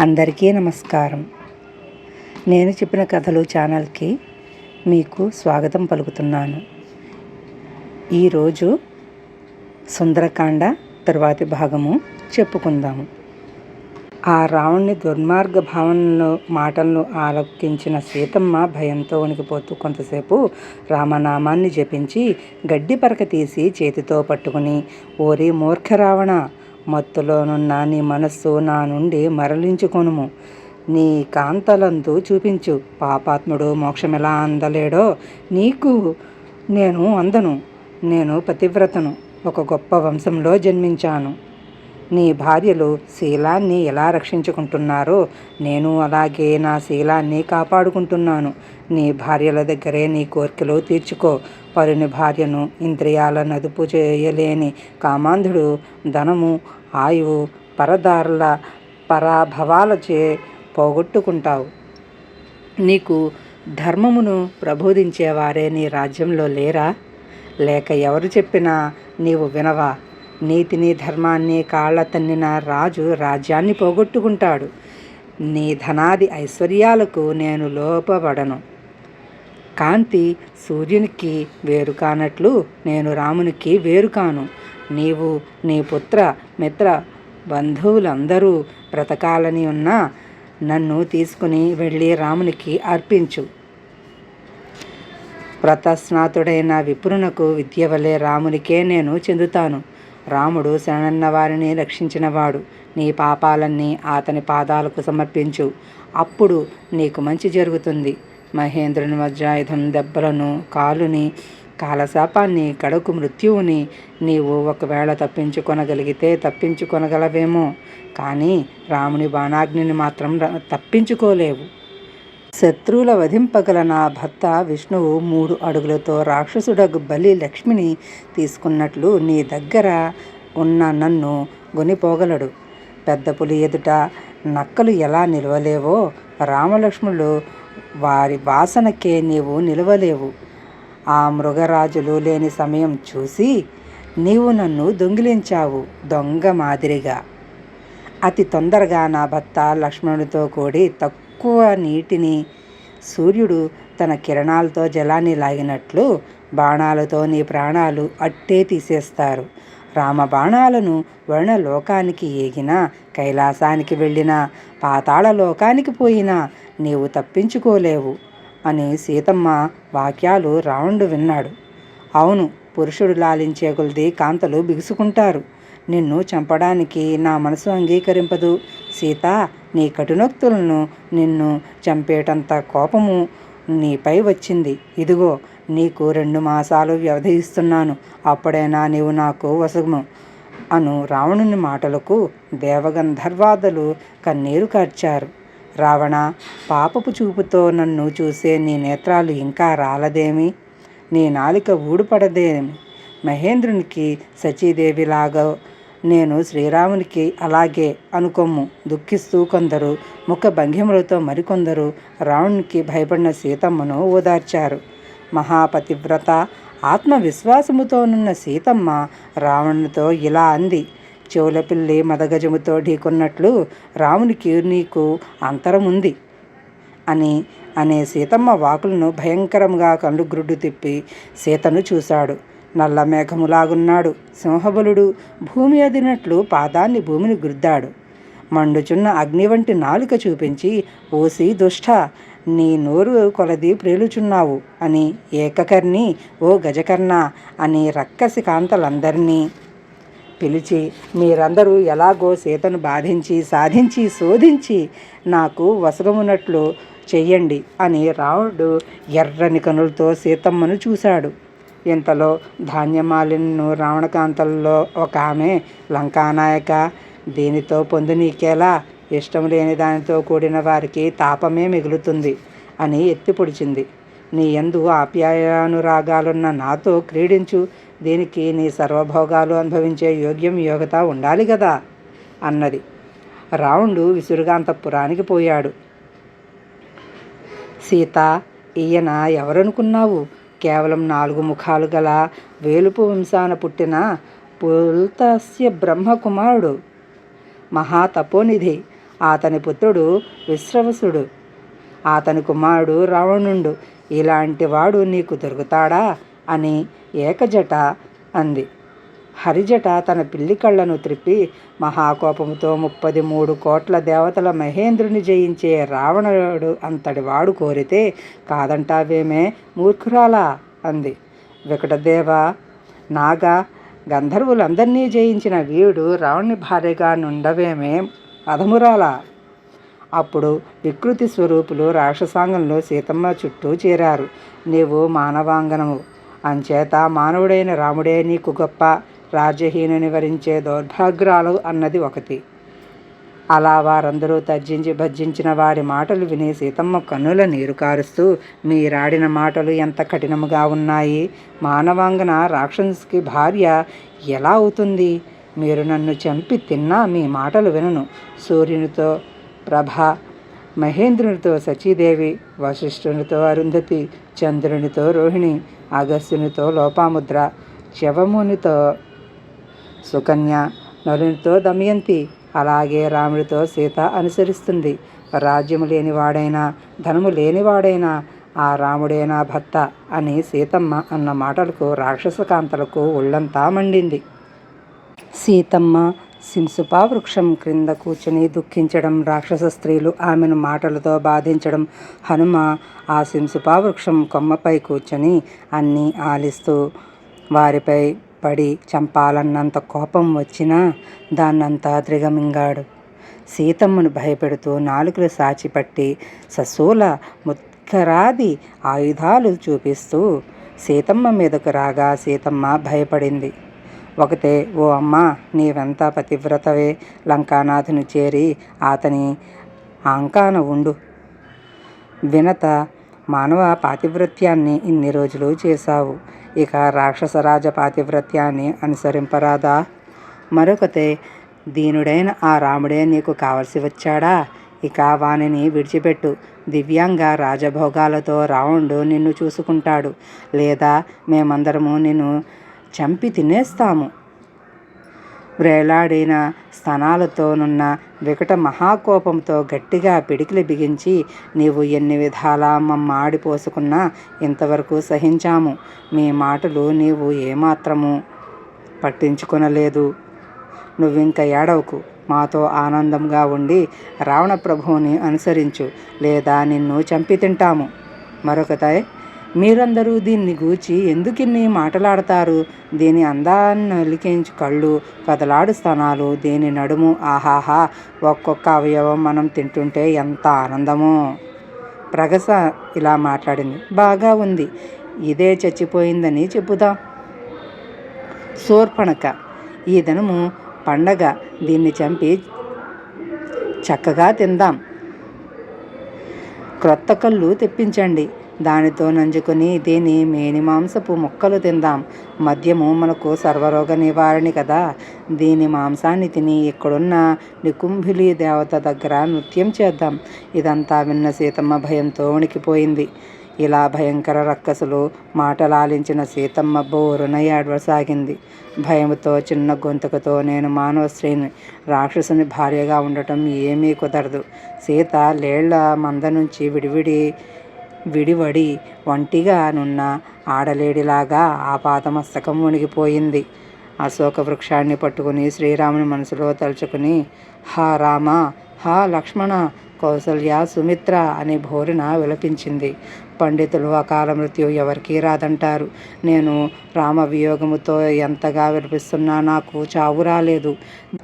అందరికీ నమస్కారం. నేను చెప్పిన కథలు ఛానల్కి మీకు స్వాగతం పలుకుతున్నాను. ఈరోజు సుందరకాండ తరువాతి భాగము చెప్పుకుందాము. ఆ రావణ్ణి దుర్మార్గ భావనలు మాటలను ఆలకించిన సీతమ్మ భయంతో వణికిపోతూ కొంతసేపు రామనామాన్ని జపించి గడ్డి పరక తీసి చేతితో పట్టుకుని ఓరి మూర్ఖ రావణ మత్తులోనున్న నీ మనస్సు నా నుండి మరలించుకొనుము. నీ కాంతలందు చూపించు. పాపాత్ముడు మోక్షమెలా అందలేడో నీకు నేను అందను. నేను పతివ్రతను. ఒక గొప్ప వంశంలో జన్మించాను. నీ భార్యలు శీలాన్ని ఎలా రక్షించుకుంటున్నారో నేను అలాగే నా శీలాన్ని కాపాడుకుంటున్నాను. నీ భార్యల దగ్గరే నీ కోరికలు తీర్చుకో. పరుని భార్యను ఇంద్రియాలను అదుపు చేయలేని కామాంధుడు ధనము ఆయువు పరదారుల పరాభవాలచే పోగొట్టుకుంటావు. నీకు ధర్మమును ప్రబోధించేవారే నీ రాజ్యంలో లేరా? లేక ఎవరు చెప్పినా నీవు వినవా? నీతిని ధర్మాన్ని కాళ్ళ తన్నిన రాజు రాజ్యాన్ని పోగొట్టుకుంటాడు. నీ ధనాది ఐశ్వర్యాలకు నేను లోపబడను. కాంతి సూర్యునికి వేరు కానట్లు నేను రామునికి వేరు కాను. నీవు నీ పుత్ర మిత్ర బంధువులందరూ బ్రతకాలని ఉన్నా నన్ను తీసుకుని వెళ్ళి రామునికి అర్పించు. వ్రతస్నాతుడైన విపురునకు విద్య వలె రామునికే నేను చెందుతాను. రాముడు శరణన్న వారిని రక్షించినవాడు. నీ పాపాలన్నీ అతని పాదాలకు సమర్పించు. అప్పుడు నీకు మంచి జరుగుతుంది. మహేంద్రుని వజ్రాయుధం దెబ్బలను కాలుని కాలశాపాన్ని కడకు మృత్యువుని నీవు ఒకవేళ తప్పించుకొనగలిగితే తప్పించుకొనగలవేమో. కానీ రాముని బాణాగ్నిని మాత్రం తప్పించుకోలేవు. శత్రువుల వధింపగల నా భర్త విష్ణువు మూడు అడుగులతో రాక్షసుడగు బలి లక్ష్మిని తీసుకున్నట్లు నీ దగ్గర ఉన్న నన్ను గొనిపోగలడు. పెద్ద పులి ఎదుట నక్కలు ఎలా నిలవలేవో రామలక్ష్ములు వారి వాసనకే నీవు నిలవలేవు. ఆ మృగరాజులు లేని సమయం చూసి నీవు నన్ను దొంగిలించావు దొంగ మాదిరిగా. అతి తొందరగా నా భర్త లక్ష్మణుడితో కూడి తక్కువ నీటిని సూర్యుడు తన కిరణాలతో జలాన్ని లాగినట్లు బాణాలతో నీ ప్రాణాలు అట్టే తీసేస్తారు. రామ బాణాలను వర్ణలోకానికి ఏగినా కైలాసానికి వెళ్ళినా పాతాళ లోకానికి పోయినా నీవు తప్పించుకోలేవు అని సీతమ్మ వాక్యాలు రావణుడు విన్నాడు. అవును పురుషుడు లాలించే కొలది కాంతలు బిగుసుకుంటారు. నిన్ను చంపడానికి నా మనసు అంగీకరింపదు. సీత నీ కటునోక్తులను నిన్ను చంపేటంత కోపము నీపై వచ్చింది. ఇదిగో నీకు రెండు మాసాలు వ్యవధి ఇస్తున్నాను. అప్పుడైనా నీవు నాకు వసము అను రావణుని మాటలకు దేవగంధర్వాదులు కన్నీరు కార్చారు. రావణ పాపపు చూపుతో నన్ను చూసే నీ నేత్రాలు ఇంకా రాలదేమి? నీ నాలిక ఊడుపడదేమి? మహేంద్రునికి సచీదేవిలాగా నేను శ్రీరామునికి అలాగే అనుకొమ్ము. దుఃఖిస్తూ కొందరు ముఖ భంగిములతో మరికొందరు రావణునికి భయపడిన సీతమ్మను ఓదార్చారు. మహాపతివ్రత ఆత్మవిశ్వాసముతోనున్న సీతమ్మ రావణునితో ఇలా అంది. చెవులపిల్లి మదగజముతో ఢీకొన్నట్లు రామునికి నీకు అంతరముంది అని అనే సీతమ్మ వాకులను భయంకరంగా కళ్ళు గ్రుడ్డు తిప్పి సీతను చూశాడు. నల్ల మేఘములాగున్నాడు. సింహబలుడు భూమి అదినట్లు పాదాన్ని భూమిని గుద్దాడు. మండుచున్న అగ్ని వంటి నాలుక చూపించి ఓసి దుష్ట నీ నోరు కొలది ప్రేలుచున్నావు అని ఏకకర్ణి ఓ గజకర్ణ అని రక్కసి కాంతలందరినీ పిలిచి మీరందరూ ఎలాగో సీతను బాధించి సాధించి శోధించి నాకు వసగమున్నట్లు చెయ్యండి అని రావుడు ఎర్రని కనులతో సీతమ్మను చూశాడు. ఇంతలో ధాన్యమాలిన్ను రావణకాంతల్లో ఒక ఆమె లంకానాయక. దీనితో పొందు నీకేలా? ఇష్టం లేని దానితో కూడిన వారికి తాపమే మిగులుతుంది అని ఎత్తి పొడిచింది. నీ ఎందు ఆప్యాయానురాగాలున్న నాతో క్రీడించు. దీనికి నీ సర్వభోగాలు అనుభవించే యోగ్యం యోగత ఉండాలి కదా అన్నది. రావణుడు విసురుగాంతపురానికి పోయాడు. సీత ఈయన ఎవరనుకున్నావు? కేవలం నాలుగు ముఖాలు గల వేలుపు వంశాన పుట్టిన పుల్తస్య బ్రహ్మకుమారుడు. మహాతపోనిధి. అతని పుత్రుడు విశ్రవసుడు. అతని కుమారుడు రావణుండు. ఇలాంటి వాడు నీకు దొరుకుతాడా? అని ఏకజట అంది. హరిజట తన పిల్లి కళ్ళను త్రిప్పి మహాకోపంతో ముప్పది మూడు కోట్ల దేవతల మహేంద్రుని జయించే రావణుడు అంతటి వాడు కోరితే కాదంటావేమే మూర్ఖురాలా? అంది. వికటదేవ నాగ గంధర్వులందరినీ జయించిన వీడు రావణుని భార్యగా నుండవేమే అధమురాలా? అప్పుడు వికృతి స్వరూపులు రాక్షసాంగంలో సీతమ్మ చుట్టూ చేరారు. నీవు మానవాంగనము. అంచేత మానవుడైన రాముడే నీకు గొప్ప. రాజ్యహీనుని వరించే దౌర్భాగ్రాలు అన్నది ఒకటి. అలా వారందరూ తర్జించి భర్జించిన వారి మాటలు విని సీతమ్మ కన్నుల నీరు కారుస్తూ మీరాడిన మాటలు ఎంత కఠినముగా ఉన్నాయి? మానవాంగన రాక్షసుకి భార్య ఎలా అవుతుంది? మీరు నన్ను చంపి తిన్నా మీ మాటలు వినను. సూర్యునితో ప్రభ మహేంద్రునితో సచీదేవి వశిష్ఠునితో అరుంధతి చంద్రునితో రోహిణి అగస్త్యునితో లోపాముద్ర శవమునితో సుకన్య నలునితో దమయంతి. అలాగే రాముడితో సీత అనుసరిస్తుంది. రాజ్యము లేనివాడైనా ధనము లేనివాడైనా ఆ రాముడే నా భర్త అని సీతమ్మ అన్న మాటలకు రాక్షసకాంతలకు ఒళ్ళంతా మండింది. సీతమ్మ సింసుపా వృక్షం క్రింద కూర్చుని దుఃఖించడం రాక్షస స్త్రీలు ఆమెను మాటలతో బాధించడం హనుమ ఆ సింసుపా వృక్షం కొమ్మపై కూర్చొని అన్నీ ఆలిస్తూ వారిపై పడి చంపాలన్నంత కోపం వచ్చినా దాన్నంతా త్రిగమింగాడు. సీతమ్మను భయపెడుతూ నాలుకలు సాచిపట్టి ససూల ముత్కరాది ఆయుధాలు చూపిస్తూ సీతమ్మ మీదకు రాగా సీతమ్మ భయపడింది. ఒకతే ఓ అమ్మ నీవెంత పతివ్రతవే? లంకానాథుని చేరి అతని ఆంకాన ఉండు. వినత మానవ పాతివ్రత్యాన్ని ఇన్ని రోజులు చేశావు. ఇక రాక్షసరాజ పాతివ్రత్యాన్ని అనుసరింపరాదా? మరొకతే దీనుడైన ఆ రాముడే నీకు కావలసి వచ్చాడా? ఇక వానిని విడిచిపెట్టు. దివ్యాంగ రాజభోగాలతో రావణుడు నిన్ను చూసుకుంటాడు. లేదా మేమందరము నిన్ను చంపి తినేస్తాము. వ్రేలాడిన స్థనాలతోనున్న వికట మహాకోపంతో గట్టిగా పిడికిలి బిగించి నీవు ఎన్ని విధాలా మమ్మాడి పోసుకున్నా ఇంతవరకు సహించాము. మీ మాటలు నీవు ఏమాత్రము పట్టించుకొనలేదు. నువ్వింక ఏడవకు. మాతో ఆనందంగా ఉండి రావణ ప్రభువుని అనుసరించు. లేదా నిన్ను చంపి తింటాము. మరొకతే మీరందరూ దీన్ని గూర్చి ఎందుకిన్ని మాటలాడతారు? దీని అందాన్ని ఒలికించు కళ్ళు కదలాడు స్థానాలు దీని నడుము ఆహాహా ఒక్కొక్క అవయవం మనం తింటుంటే ఎంత ఆనందమో. ప్రగస ఇలా మాట్లాడింది. బాగా ఉంది. ఇదే చచ్చిపోయిందని చెప్పుదాం శూర్పణక ఈ దినము పండగ. దీన్ని చంపి చక్కగా తిందాం. క్రొత్త కళ్ళు తెప్పించండి. దానితో నంజుకొని దీని మేని మాంసపు ముక్కలు తిందాం. మద్యము మనకు సర్వరోగ నివారణి కదా. దీని మాంసాన్ని తిని ఇక్కడున్న నికుంభిలి దేవత దగ్గర నృత్యం చేద్దాం. ఇదంతా విన్న సీతమ్మ భయంతో వణికిపోయింది ఇలా భయంకర రక్కసులు మాటలాలించిన సీతమ్మ బోరున ఏడవసాగింది. భయంతో చిన్న గొంతుకతో నేను మానవ స్త్రీని రాక్షసుని భార్యగా ఉండటం ఏమీ కుదరదు. సీత లేళ్ళ మంద నుంచి విడివిడి విడివడి ఒంటిగా నున్న ఆడలేడిలాగా ఆ పాతమస్తకం వణిగిపోయింది అశోక వృక్షాన్ని పట్టుకుని శ్రీరాముని మనసులో తలుచుకుని హా రామ హా లక్ష్మణ కౌసల్య సుమిత్ర అని భోరిన విలపించింది. పండితులు అకాల మృత్యు ఎవరికీ రాదంటారు. నేను రామ వియోగముతో ఎంతగా విలపిస్తున్నా నాకు చావు రాలేదు.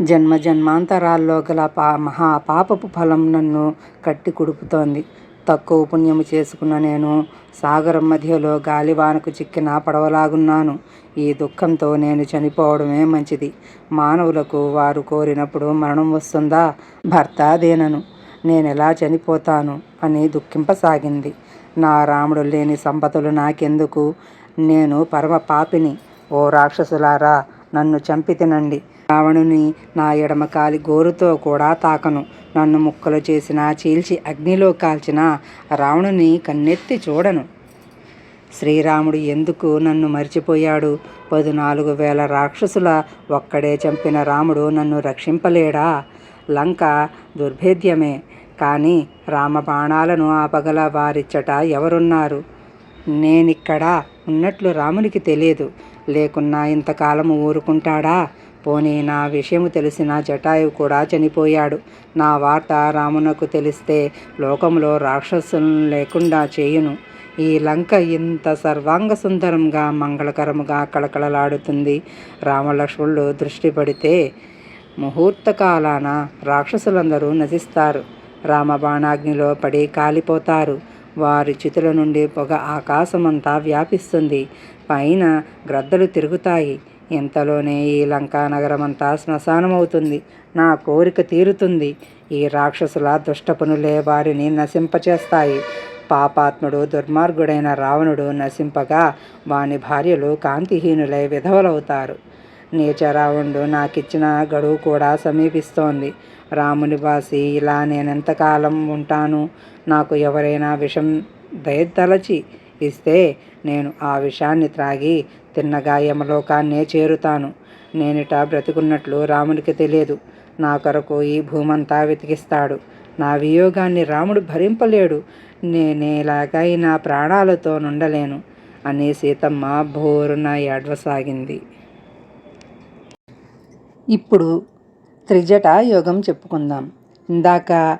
జన్మ జన్మాంతరాల్లో గల పా మహా పాపపు ఫలం నన్ను కట్టి కుడుపుతోంది. తక్కువ పుణ్యము చేసుకున్న నేను సాగరం మధ్యలో గాలివానకు చిక్కిన పడవలాగున్నాను. ఈ దుఃఖంతో నేను చనిపోవడమే మంచిది. మానవులకు వారు కోరినప్పుడు మరణం వస్తుందా? భర్త దేనను నేనెలా చనిపోతాను? అని దుఃఖింపసాగింది. నా రాముడు లేని సంపదలు నాకెందుకు? నేను పరమ పాపిని ఓ రాక్షసులారా నన్ను చంపి తినండి. రావణుని నా ఎడమ కాలి గోరుతో కూడా తాకను. నన్ను ముక్కలు చేసిన చీల్చి అగ్నిలో కాల్చిన రావణుని కన్నెత్తి చూడను. శ్రీరాముడు ఎందుకు నన్ను మర్చిపోయాడు? పదునాలుగు వేల రాక్షసుల ఒక్కడే చంపిన రాముడు నన్ను రక్షింపలేడా? లంక దుర్భేద్యమే. కానీ రామబాణాలను ఆపగల వారిచ్చట ఎవరున్నారు? నేనిక్కడ ఉన్నట్లు రామునికి తెలియదు. లేకున్నా ఇంతకాలము ఊరుకుంటాడా? పోనీ నా విషయము తెలిసిన జటాయువు కూడా చనిపోయాడు. నా వార్త రామునకు తెలిస్తే లోకంలో రాక్షసులను లేకుండా చేయును. ఈ లంక ఇంత సర్వాంగ సుందరంగా మంగళకరముగా కళకళలాడుతుంది. రామలక్ష్మణులు దృష్టి పడితే ముహూర్త కాలాన రాక్షసులందరూ నశిస్తారు. రామబాణాగ్నిలో పడి కాలిపోతారు. వారి చితుల నుండి పొగ ఆకాశమంతా వ్యాపిస్తుంది. పైన గ్రద్దలు తిరుగుతాయి. ఇంతలోనే ఈ లంకానగరమంతా శ్మశానమవుతుంది. నా కోరిక తీరుతుంది. ఈ రాక్షసుల దుష్టపనులే వారిని నశింపచేస్తాయి. పాపాత్ముడు దుర్మార్గుడైన రావణుడు నశింపగా వాని భార్యలు కాంతిహీనులై విధవలవుతారు. నీచరావణుడు నాకిచ్చిన గడువు కూడా సమీపిస్తోంది. రాముని వాసి ఇలా నేనెంతకాలం ఉంటాను? నాకు ఎవరైనా విషం దయతలచి ఇస్తే నేను ఆ విషాన్ని త్రాగి తిన్నగా యమలోకాన్నే చేరుతాను. నేనిట బ్రతికున్నట్లు రామునికి తెలియదు. నా కొరకు ఈ భూమంతా వెతికిస్తాడు. నా వియోగాన్ని రాముడు భరింపలేడు. నేనేలాగైనా ప్రాణాలతో నుండలేను అని సీతమ్మ బోరున ఏడవసాగింది. ఇప్పుడు త్రిజట యోగం చెప్పుకుందాం. ఇందాక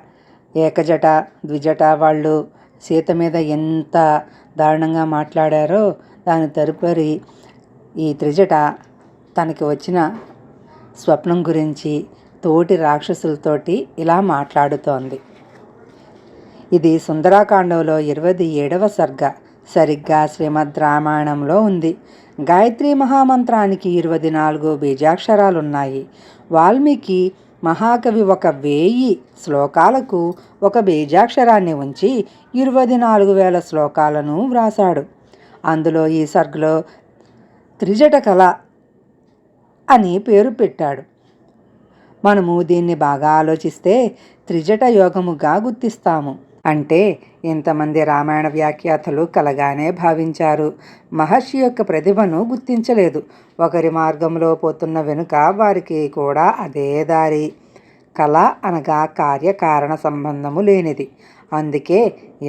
ఏకజట ద్విజట వాళ్ళు సీత మీద ఎంత దారుణంగా మాట్లాడారో దాని తదుపరి ఈ త్రిజట తనకి వచ్చిన స్వప్నం గురించి తోటి రాక్షసులతోటి ఇలా మాట్లాడుతోంది. ఇది సుందరాకాండంలో ఇరవై ఏడవ సర్గ. సరిగ్గా శ్రీమద్ రామాయణంలో ఉంది. గాయత్రి మహామంత్రానికి ఇరవై నాలుగు బీజాక్షరాలున్నాయి. వాల్మీకి మహాకవి ఒక వేయి శ్లోకాలకు ఒక బీజాక్షరాన్ని ఉంచి ఇరవై నాలుగు వేల శ్లోకాలను వ్రాసాడు అందులో ఈ సర్గ్లో త్రిజట కళ అని పేరు పెట్టాడు. మనము దీన్ని బాగా ఆలోచిస్తే త్రిజట యోగముగా గుర్తిస్తాము. అంటే ఇంతమంది రామాయణ వ్యాఖ్యాతలు కలగానే భావించారు. మహర్షి యొక్క ప్రతిభను గుర్తించలేదు. ఒకరి మార్గంలో పోతున్న వెనుక వారికి కూడా అదే దారి. కళ అనగా కార్యకారణ సంబంధము లేనిది. అందుకే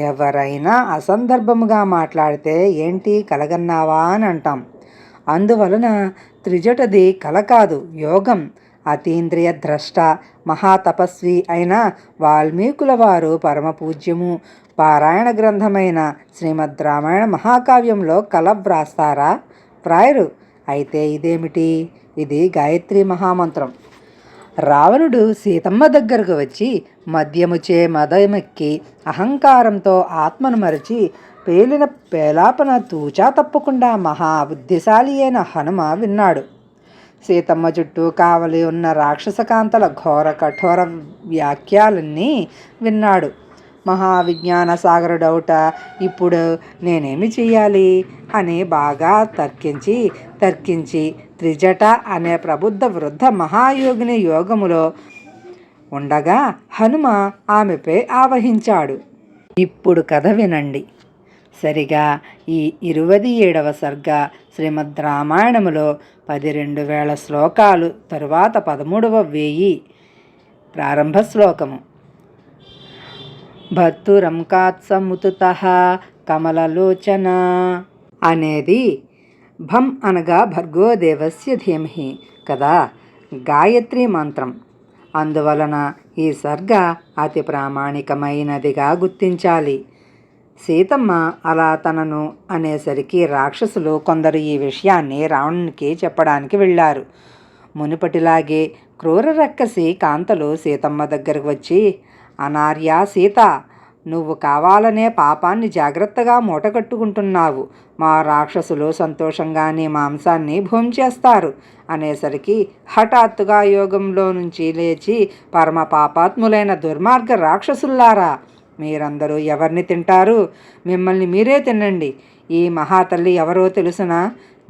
ఎవరైనా అసందర్భముగా మాట్లాడితే ఏంటి కలగన్నావా అని అంటాం. అందువలన త్రిజటది కల కాదు యోగం. అతీంద్రియ ద్రష్ట మహాతపస్వి అయిన వాల్మీకుల వారు పరమపూజ్యము. పారాయణ గ్రంథమైన శ్రీమద్ రామాయణ మహాకావ్యంలో కల వ్రాస్తారా? ప్రాయరు అయితే ఇదేమిటి? ఇది గాయత్రి మహామంత్రం. రావణుడు సీతమ్మ దగ్గరకు వచ్చి మద్యముచే మదమెక్కి అహంకారంతో ఆత్మను మరచి పేలిన పేలాపన తూచా తప్పకుండా మహా బుద్ధిశాలి అయిన హనుమ విన్నాడు. సీతమ్మ చుట్టూ కావలి ఉన్న రాక్షసకాంతల ఘోర కఠోర వ్యాఖ్యాలన్నీ విన్నాడు. మహావిజ్ఞాన సాగరుడౌట ఇప్పుడు నేనేమి చెయ్యాలి? అని బాగా తర్కించి తర్కించి త్రిజట అనే ప్రబుద్ధ వృద్ధ మహాయోగిని యోగములో ఉండగా హనుమ ఆమెపై ఆవహించాడు. ఇప్పుడు కథ వినండి. సరిగా ఈ ఇరవై ఏడవ సర్గ శ్రీమద్ రామాయణములో పది రెండు వేల శ్లోకాలు తరువాత పదమూడవ వేయి. ప్రారంభ శ్లోకము. భర్తురంకాత్సముతుత కమలలోచన అనేది భం అనగా భర్గోదేవస్య ధీమహి కదా? గాయత్రి మంత్రం. అందువలన ఈ సర్గ అతి ప్రామాణికమైనదిగా గుర్తించాలి. సీతమ్మ అలా తనను అనేసరికి రాక్షసులు కొందరు ఈ విషయాన్ని రావణునికి చెప్పడానికి వెళ్ళారు. మునుపటిలాగే క్రూర రక్కసి కాంతలు సీతమ్మ దగ్గరకు వచ్చి అనార్య సీత నువ్వు కావాలనే పాపాన్ని జాగ్రత్తగా మూటగట్టుకుంటున్నావు మా రాక్షసులు సంతోషంగా నీ మాంసాన్ని భోంచేస్తారు అనేసరికి హఠాత్తుగా యోగంలో నుంచి లేచి పరమ పాపాత్ములైన దుర్మార్గ రాక్షసుల్లారా మీరందరూ ఎవరిని తింటారు? మిమ్మల్ని మీరే తినండి. ఈ మహాతల్లి ఎవరో తెలుసునా?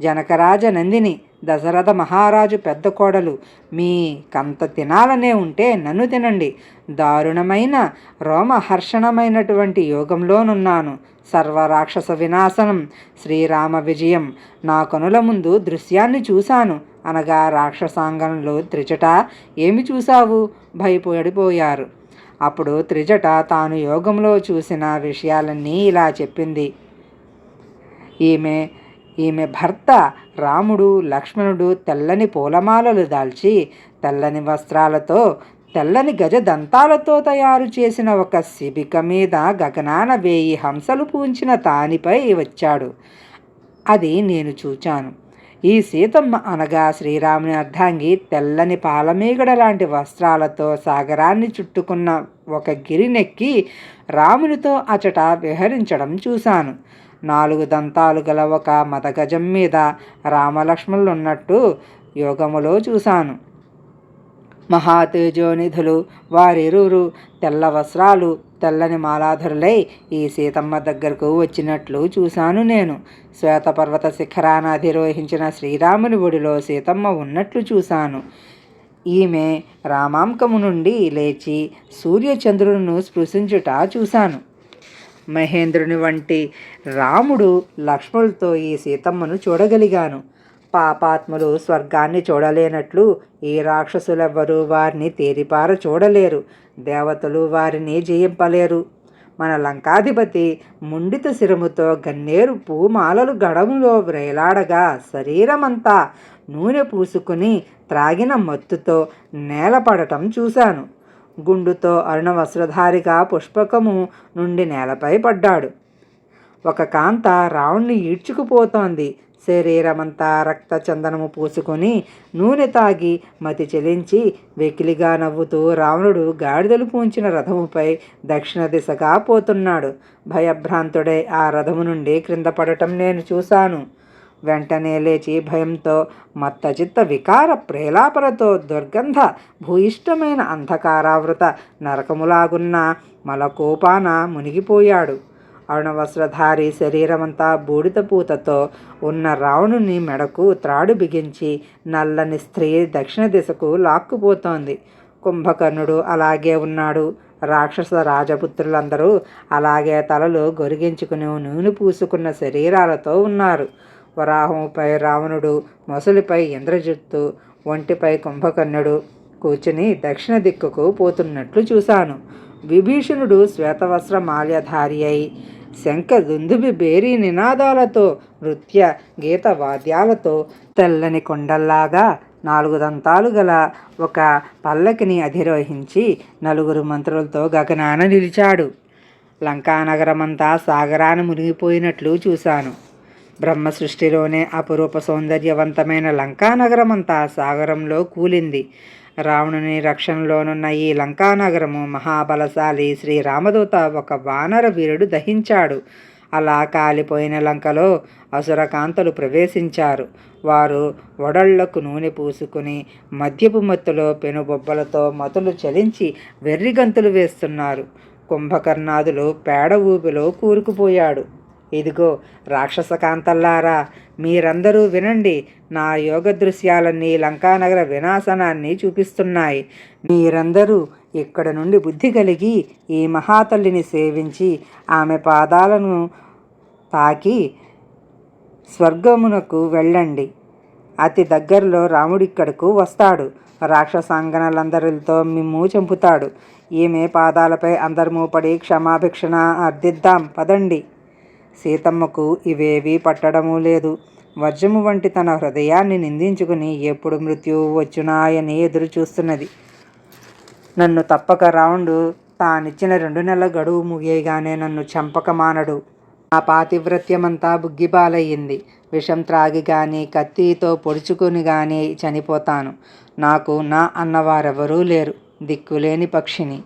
జనకరాజ నందిని దశరథ మహారాజు పెద్ద కోడలు. మీ కంత తినాలనే ఉంటే నన్ను తినండి. దారుణమైన రోమహర్షణమైనటువంటి యోగంలోనున్నాను. సర్వరాక్షస వినాశనం శ్రీరామ విజయం. నా కనుల ముందు దృశ్యాన్ని చూశాను. అనగా రాక్షసాంగంలో త్రిజట ఏమి చూశావు? భయపడిపోయారు. అప్పుడు త్రిజట తాను యోగంలో చూసిన విషయాలన్నీ ఇలా చెప్పింది. ఈమె ఈమె భర్త రాముడు లక్ష్మణుడు తెల్లని పూలమాలలు దాల్చి తెల్లని వస్త్రాలతో తెల్లని గజ దంతాలతో తయారు చేసిన ఒక శిబిక మీద గగనాన వేయి హంసలు పూంచిన తానిపై వచ్చాడు. అది నేను చూచాను. ఈ సీతమ్మ అనగా శ్రీరాముని అర్ధాంగి తెల్లని పాలమీగడ లాంటి వస్త్రాలతో సాగరాన్ని చుట్టుకున్న ఒక గిరినెక్కి రామునితో అచట విహరించడం చూశాను. నాలుగు దంతాలు గల ఒక మదగజం మీద రామలక్ష్మణులున్నట్టు యోగములో చూశాను. మహాతేజోనిధులు వారిరువురు తెల్ల వస్త్రాలు తెల్లని మాలాధరులై ఈ సీతమ్మ దగ్గరకు వచ్చినట్లు చూశాను నేను. శ్వేతపర్వత శిఖరాన అధిరోహించిన శ్రీరాముని ఒడిలో సీతమ్మ ఉన్నట్లు చూశాను. ఈమె రామాంకము నుండి లేచి సూర్యచంద్రులను స్పృశించుట చూశాను. మహేంద్రుని వంటి రాముడు లక్ష్మణులతో ఈ సీతమ్మను చూడగలిగాను. పాపాత్ములు స్వర్గాన్ని చూడలేనట్లు ఈ రాక్షసులెవ్వరూ వారిని తేరిపార చూడలేరు. దేవతలు వారిని జయింపలేరు. మన లంకాధిపతి ముండిత శిరముతో గన్నేరు పూమాలలు గడములో వ్రేలాడగా శరీరమంతా నూనె పూసుకుని త్రాగిన మత్తుతో నేలపడటం చూశాను. గుండుతో అరుణ వస్త్రధారిగా పుష్పకము నుండి నేలపై పడ్డాడు. ఒక కాంత రావుణ్ణి ఈడ్చుకుపోతోంది. శరీరమంతా రక్త చందనము పూసుకొని నూనె తాగి మతి చెలించి వెకిలిగా నవ్వుతూ రావణుడు గాడిదలు పూంచిన రథముపై దక్షిణ దిశగా పోతున్నాడు. భయభ్రాంతుడై ఆ రథము నుండి క్రింద పడటం నేను చూశాను. వెంటనే లేచి భయంతో మత్తచిత్త వికార ప్రేలాపరతో దుర్గంధ భూయిష్టమైన అంధకారావృత నరకములాగున్న మలకోపాన మునిగిపోయాడు. అరుణవస్త్రధారి శరీరమంతా బూడిద పూతతో ఉన్న రావణుని మెడకు త్రాడు బిగించి నల్లని స్త్రీ దక్షిణ దిశకు లాక్కుపోతోంది. కుంభకర్ణుడు అలాగే ఉన్నాడు. రాక్షస రాజపుత్రులందరూ అలాగే తలలు గొరిగించుకుని నూనె పూసుకున్న శరీరాలతో ఉన్నారు. వరాహముపై రావణుడు మొసలిపై ఇంద్రజిత్తు ఒంటిపై కుంభకర్ణుడు కూర్చుని దక్షిణ దిక్కుకు పోతున్నట్లు చూశాను. విభీషణుడు శ్వేతవస్త్ర మాల్యధారి అయి శంఖ దుందుబి బేరీ నినాదాలతో నృత్య గీత వాద్యాలతో తెల్లని కొండల్లాగా నాలుగు దంతాలు గల ఒక పల్లకిని అధిరోహించి నలుగురు మంత్రులతో గగనాన నిలిచాడు. లంకానగరమంతా సాగరాన మునిగిపోయినట్లు చూశాను. బ్రహ్మ సృష్టిలోనే అపురూప సౌందర్యవంతమైన లంకానగరమంతా సాగరంలో కూలింది. రావణుని రక్షణలోనున్న ఈ లంకానగరము మహాబలశాలి శ్రీరామదూత ఒక వానర వీరుడు దహించాడు. అలా కాలిపోయిన లంకలో అసురకాంతలు ప్రవేశించారు. వారు వడళ్ళకు నూనె పూసుకుని మద్యపు మత్తులో పెనుబొబ్బలతో మతులు చలించి వెర్రిగంతులు వేస్తున్నారు. కుంభకర్ణాదులు పేడ ఊపిలో కూరుకుపోయాడు. ఇదిగో రాక్షస కాంతల్లారా మీరందరూ వినండి నా యోగ దృశ్యాలన్నీ లంకానగర వినాశనాన్ని చూపిస్తున్నాయి. మీరందరూ ఇక్కడ నుండి బుద్ధి కలిగి ఈ మహాతల్లిని సేవించి ఆమె పాదాలను తాకి స్వర్గమునకు వెళ్ళండి. అతి దగ్గరలో రాముడిక్కడకు వస్తాడు. రాక్షసాంగనలందరితో మిమ్ము చంపుతాడు. ఈమె పాదాలపై అందరము పడి క్షమాభిక్షణ అర్థిద్దాం పదండి. సీతమ్మకు ఇవేవీ పట్టడమూ లేదు. వజ్రము వంటి తన హృదయాన్ని నిందించుకుని ఎప్పుడు మృత్యువు వచ్చునాయని ఎదురు చూస్తున్నది నన్ను తప్పక రావుండు. తానిచ్చిన రెండు నెలల గడువు ముగియగానే నన్ను చంపక మానడు. ఆ పాతివ్రత్యమంతా బుగ్గిపాలయ్యింది. విషం త్రాగి కానీ కత్తితో పొడుచుకుని కానీ చనిపోతాను. నాకు నా అన్నవారెవరూ లేరు. దిక్కులేని పక్షిని.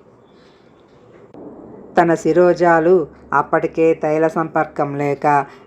తన శిరోజాలు అప్పటికే తైల సంపర్కం లేక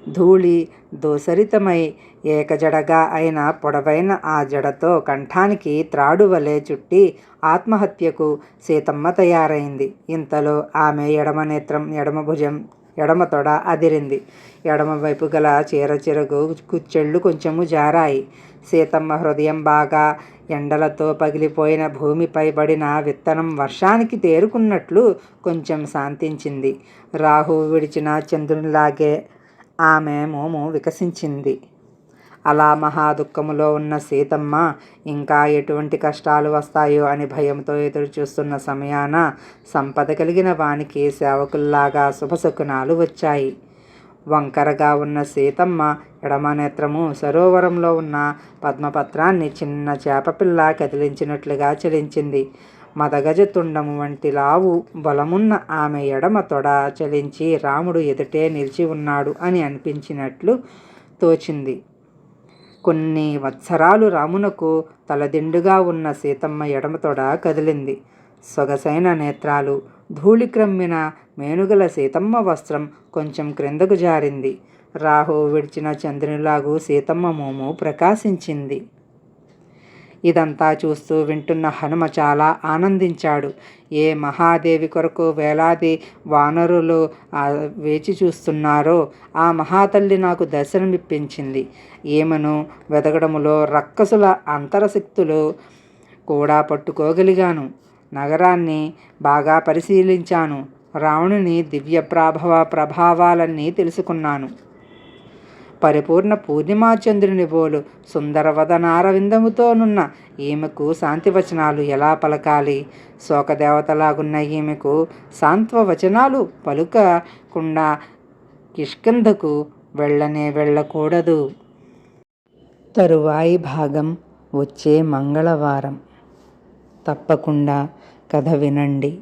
ధూళి దోసరితమై ఏకజడగా అయిన పొడవైన ఆ జడతో కంఠానికి త్రాడు వలె చుట్టి ఆత్మహత్యకు సీతమ్మ తయారైంది. ఇంతలో ఆమె ఎడమ నేత్రం ఎడమ భుజం ఎడమ తొడ అదిరింది. ఎడమ వైపు గల చీర చిరగు కుచ్చెళ్ళు కొంచెము జారాయి. సీతమ్మ హృదయం బాగా ఎండలతో పగిలిపోయిన భూమిపై పడిన విత్తనం వర్షానికి తేరుకున్నట్లు కొంచెం శాంతించింది. రాహు విడిచిన చంద్రునిలాగే ఆమె మోము వికసించింది. అలా మహాదుఖములో ఉన్న సీతమ్మ ఇంకా ఎటువంటి కష్టాలు వస్తాయో అని భయంతో ఎదురు చూస్తున్న సమయాన సంపద కలిగిన వానికి సేవకుల్లాగా శుభశకునాలు వచ్చాయి. వంకరగా ఉన్న సీతమ్మ ఎడమనేత్రము సరోవరంలో ఉన్న పద్మపత్రాన్ని చిన్న చేపపిల్ల కదిలించినట్లుగా చలించింది. మదగజ తుండము వంటి లావు బలమున్న ఆమె ఎడమ తొడ చలించి రాముడు ఎదుటే నిలిచి ఉన్నాడు అని అనిపించినట్లు తోచింది. కొన్ని వత్సరాలు రామునకు తలదిండుగా ఉన్న సీతమ్మ ఎడమ తొడ కదిలింది. సొగసైన నేత్రాలు ధూళి క్రమ్మిన మేనుగల సీతమ్మ వస్త్రం కొంచెం క్రిందకు జారింది. రాహు విడిచిన చంద్రునిలాగు సీతమ్మ మోము ప్రకాశించింది. ఇదంతా చూస్తూ వింటున్న హనుమ చాలా ఆనందించాడు. ఏ మహాదేవి కొరకు వేలాది వానరులు వేచి చూస్తున్నారో ఆ మహాతల్లి నాకు దర్శనమిప్పించింది. ఈమెను వెతకడములో రక్కసుల అంతరశక్తులు కూడా పట్టుకోగలిగాను. నగరాన్ని బాగా పరిశీలించాను. రావణుని దివ్య ప్రాభవ ప్రభావాలన్నీ తెలుసుకున్నాను. పరిపూర్ణ పూర్ణిమాచంద్రుని పోలు సుందరవదనారవిందముతోనున్న ఈమెకు శాంతివచనాలు ఎలా పలకాలి? శోకదేవతలాగున్న ఈమెకు సాంత్వ వచనాలు పలుకకుండా కిష్కింధకు వెళ్ళనే వెళ్ళకూడదు. తరువాయి భాగం వచ్చే మంగళవారం. తప్పకుండా కథ వినండి.